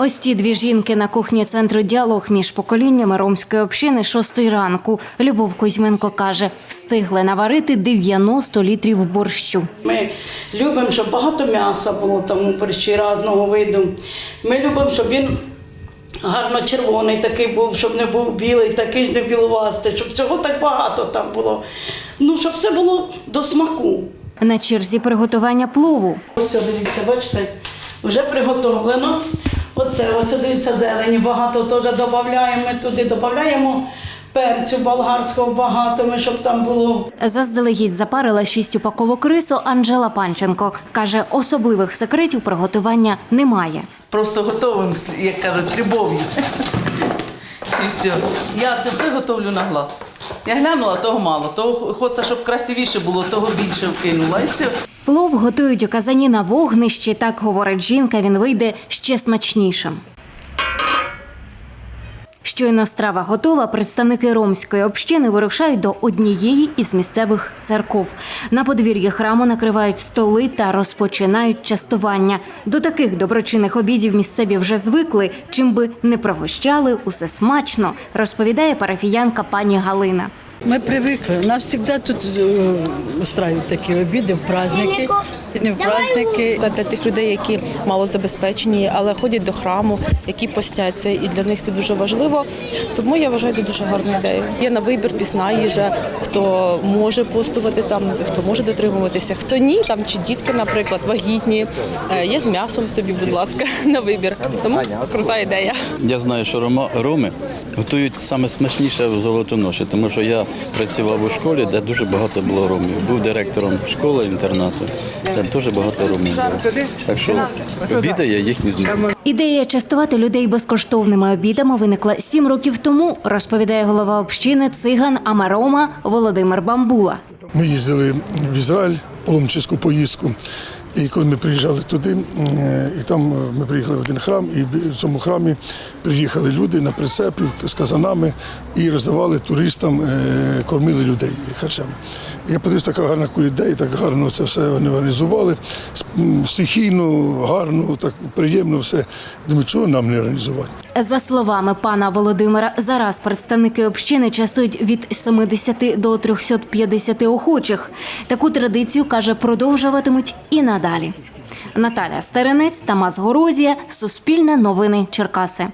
Ось ці дві жінки на кухні центру діалог між поколіннями ромської общини шостої ранку. Любов Кузьменко каже, встигли наварити 90 літрів борщу. Ми любимо, щоб багато м'яса було там у борщі різного виду. Ми любимо, щоб він гарно червоний такий був, щоб не був білий, такий ж не біловастий, щоб всього так багато там було. Ну, щоб все було до смаку. На черзі приготування плову. Ось дивіться, бачите, вже приготовлено. Оце, ось дивіться, зелені багато теж додаємо. Ми туди додаємо перцю болгарського багато, ми, щоб там було. Заздалегідь запарила шість упаковок рису Анжела Панченко. Каже, особливих секретів приготування немає. Просто готовим, як кажуть, з любов'ю. І все. Я це все готовлю на глаз. Я глянула, того мало. Того хочеться, щоб красивіше було, того більше вкинула. І все. Плов готують у казані на вогнищі. Так говорить жінка, він вийде ще смачнішим. Щойно страва готова, представники ромської общини вирушають до однієї із місцевих церков. На подвір'ї храму накривають столи та розпочинають частування. До таких доброчинних обідів місцеві вже звикли, чим би не пригощали, усе смачно, розповідає парафіянка пані Галина. Мы привыкли. У нас всегда тут э, устраивают такие обиды в праздники. В праздники. Для тих людей, які мало забезпечені, але ходять до храму, які постяться, і для них це дуже важливо. Тому я вважаю це дуже гарна ідея. Є на вибір пісна їжа, хто може постувати там, хто може дотримуватися, хто ні, там чи дітки, наприклад, вагітні. Е, Є з м'ясом собі, будь ласка, на вибір. Тому крута ідея. Я знаю, що роми готують саме смачніше в золотоноші, тому що я працював у школі, де дуже багато було ромів. Був директором школи інтернату, де дуже багато ромів було. Так що обідає я їх не знаю. Ідея частувати людей безкоштовними обідами виникла сім років тому, розповідає голова общини циган Амарома Володимир Бамбула. Ми їздили в Ізраїль паломничську поїздку. І коли ми приїжджали туди, е, і там е, ми приїхали в один храм, і в цьому храмі приїхали люди на прицепі з казанами і роздавали туристам, е, кормили людей харчами. Я подивився, така гарна ідея, так гарно це все вони організували. Стихійно, гарно, так приємно все. Думаю, чого нам не організувати? За словами пана Володимира, зараз представники общини частують від 70 до 350 охочих. Таку традицію каже, продовжуватимуть і надалі. Наталя Стеренець, Тамас Горозія, Суспільне новини Черкаси.